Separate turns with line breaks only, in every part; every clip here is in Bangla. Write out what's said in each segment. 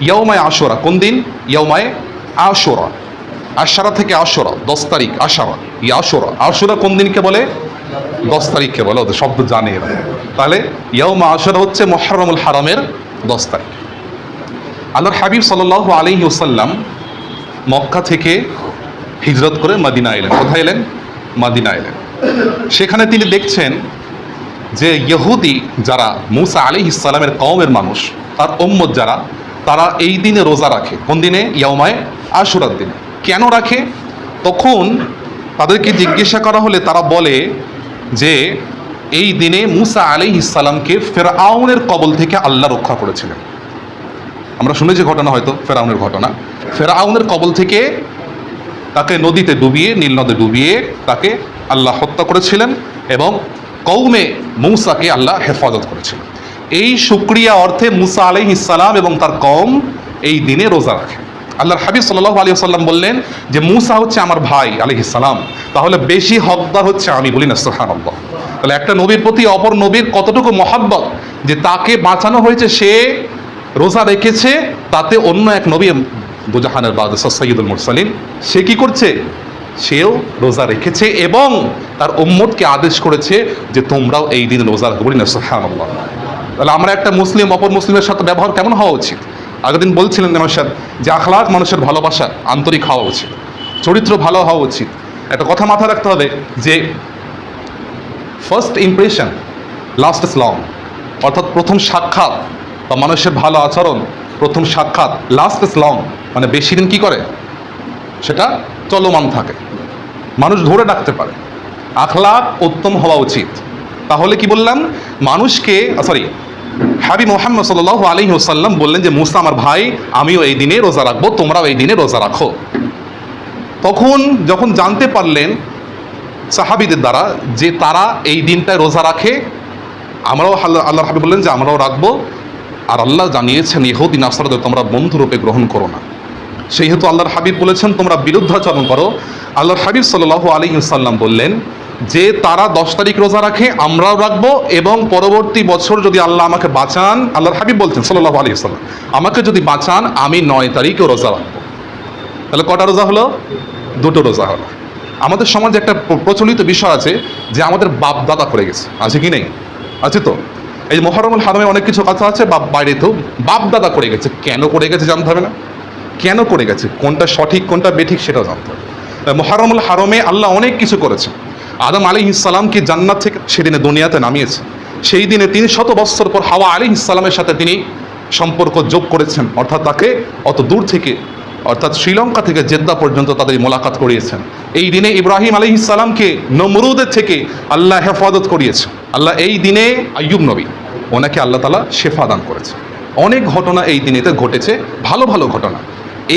ইয়ৌমায় আশোরা, কোন দিন? ইয়ৌমায় আশোরা। আশারা থেকে আশোরা, দশ তারিখ আশারা। ই আশোরা কোন দিনকে বলে? দশ তারিখকে বলে, ওদের শব্দ জানে এরা। তাহলে ইয়ৌমা আশোরা হচ্ছে মহরমুল হারামের দশ তারিখ। আল্লাহর হাবিব সাল্লাহ আলহি ওসাল্লাম মক্কা থেকে হিজরত করে মাদিনা এলেন। কোথায় এলেন? মাদিনা এলেন। সেখানে তিনি দেখছেন যে ইহুদি যারা মুসা আলী ইসালামের কওমের মানুষ, তার ওম্মদ যারা তারা এই দিনে রোজা রাখে। কোন দিনে? ইয়ামায় আশুরার দিনে। কেন রাখে? তখন তাদেরকে জিজ্ঞাসা করা হলে তারা বলে যে, এই দিনে মুসা আলী ইসালামকে ফেরাউনের কবল থেকে আল্লাহ রক্ষা করেছিলেন। আমরা শুনেছি ঘটনা হয়তো, ফেরাউনের ঘটনা। ফেরাউনের কবল থেকে তাকে নদীতে ডুবিয়ে, নীল নদে ডুবিয়ে তাকে আল্লাহ হত্যা করেছিলেন এবং কৌমে মৌসাকে আল্লাহ হেফাজত করেছিলেন। এই সুক্রিয়া অর্থে মুসা আলহ ইসালাম এবং তার কম এই দিনে রোজা রাখে। আল্লাহর হাবিব সাল্লাহ আলী সাল্লাম বললেন যে, মুসা হচ্ছে আমার ভাই আলহ ইসালাম তাহলে বেশি হকদার হচ্ছে আমি। বলি, না সোহান তাহলে একটা নবীর প্রতি অপর নবীর কতটুকু মহাব্বত যে, তাকে বাঁচানো হয়েছে, সে রোজা রেখেছে, তাতে অন্য এক নবী দুজাহানের বাদ সৈয়দুল মুরসালিম সে কি করছে? সেও রোজা রেখেছে এবং তার উম্মতকে আদেশ করেছে যে, তোমরাও এই দিন রোজা রাখব না, সুবহানাল্লাহ। তাহলে আমরা একটা মুসলিম, অপর মুসলিমের সাথে ব্যবহার কেমন হওয়া উচিত? আগের দিন বলছিলেন নমস্কার যে আখলাক মানুষের ভালোবাসা আন্তরিক হওয়া উচিত, চরিত্র ভালো হওয়া উচিত। একটা কথা মাথায় রাখতে হবে যে first impression last is long অর্থাৎ প্রথম সাক্ষাৎ বা মানুষের ভালো আচরণ, প্রথম সাক্ষাৎ লাস্ট ইস লং মানে বেশি দিন কী করে? সেটা চলমান থাকে। মানুষ ধরে ডাকতে পারে, আখলাক উত্তম হওয়া উচিত। তাহলে কি বললাম? মানুষকে সরি হাবি মোহাম্মদ সাল আলী ওসাল্লাম বললেন যে, মুসা আমার ভাই, আমিও এই দিনে রোজা রাখব, তোমরাও এই দিনে রোজা রাখো। তখন যখন জানতে পারলেন সাহাবিদের দ্বারা যে তারা এই দিনটায় রোজা রাখে, আমরাও আল্লাহ হাবি বললেন যে, আমরাও রাখব। আর আল্লাহ জানিয়েছেন ইহুদিন আসারদের তোমরা বন্ধুরূপে গ্রহণ করো না। সেহেতু আল্লাহর হাবিব বলেছেন, তোমরা বিরুদ্ধাচরণ করো। আল্লাহর হাবিব সাল্লাহ আলী সাল্লাম বললেন যে তারা দশ তারিখ রোজা রাখে, আমরাও রাখব এবং পরবর্তী বছর যদি আল্লাহ আমাকে বাঁচান, আল্লাহর হাবিব বলছেন সাল্লাহ আলী সাল্লাম আমাকে যদি বাঁচান, আমি নয় তারিখও রোজা রাখব। তাহলে কটা রোজা হলো? দুটো রোজা হলো। আমাদের সমাজে একটা প্র- প্রচলিত বিষয় আছে যে আমাদের বাপ দাদা করে গেছে। আছে কি নেই? আছে তো? এই মহরমুল হারমে অনেক কিছু কথা আছে, বাপ বাইরেতেও বাপ দাদা করে গেছে। কেন করে গেছে জানতে হবে না? কেন করে গেছে? কোনটা সঠিক, কোনটা বেঠিক সেটাও জানতে হবে। মহারমুল হারমে আল্লাহ অনেক কিছু করেছে আদম আলী ইসলামকে জান্নাত থেকে সেদিনে দুনিয়াতে নামিয়েছে। সেই দিনে তিনি শত বৎসর পর হাওয়া আলী ইসলামের সাথে তিনি সম্পর্ক যোগ করেছেন। অর্থাৎ তাকে অত দূর থেকে, অর্থাৎ শ্রীলঙ্কা থেকে জেদ্দা পর্যন্ত তাদের মোলাকাত করিয়েছেন। এই দিনে ইব্রাহিম আলী ইসলামকে নমরুদের থেকে আল্লাহ হেফাজত করিয়েছে আল্লাহ এই দিনে আয়ুব নবী, ওনাকে আল্লাহ তালা শেফা দান করেছে অনেক ঘটনা এই দিনেতে ঘটেছে, ভালো ভালো ঘটনা।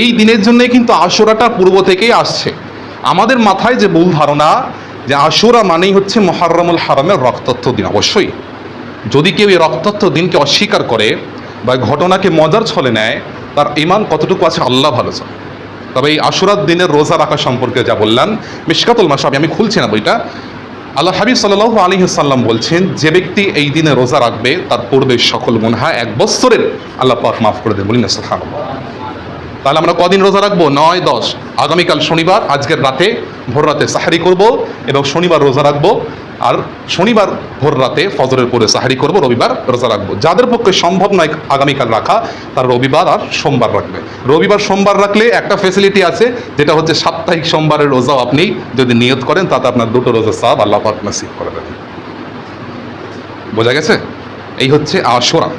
এই দিনের জন্যে কিন্তু আশুরাটা পূর্ব থেকেই আসছে। আমাদের মাথায় যে ভুল ধারণা যে আশুরা মানেই হচ্ছে মহারমুল হারামের রক্তাক্ত দিন। অবশ্যই। যদি কেউ এই রক্তাক্ত দিনকে অস্বীকার করে বা ঘটনাকে মজার ছলে নেয়, তার ইমান কতটুকু আছে আল্লাহ ভালো জানে। তবে এই আশুরার দিনের রোজা রাখা সম্পর্কে যা বললাম, মিশকাতুল মাসাবি আমি খুলছি না বইটা। আল্লাহ হাবিব সাল্লাহ আলী সাল্লাম বলছেন, যে ব্যক্তি এই দিনে রোজা রাখবে, তার পূর্বে সকল গুনহা এক বৎসরের আল্লাহ পাক মাফ করে দেন। বলি না। তাহলে আমরা কদিন রোজা রাখব? নয়, দশ। আগামীকাল শনিবার, আজকের রাতে ভোর রাতে সাহারি করব এবং শনিবার রোজা রাখব। আর শনিবার ভোর রাতে ফজরের পরে সাহারি করব, রবিবার রোজা রাখব। যাদের পক্ষে সম্ভব নয় আগামীকাল রাখা, তার রবিবার আর সোমবার রাখবে। রবিবার, সোমবার রাখলে একটা ফেসিলিটি আছে, যেটা হচ্ছে সাপ্তাহিক সোমবারের রোজাও আপনি যদি নিয়ত করেন, তাতে আপনার দুটো রোজা সাহাব আল্লাহ পাক নসিব করে দেবেন। বোঝা গেছে? এই হচ্ছে আশোরা।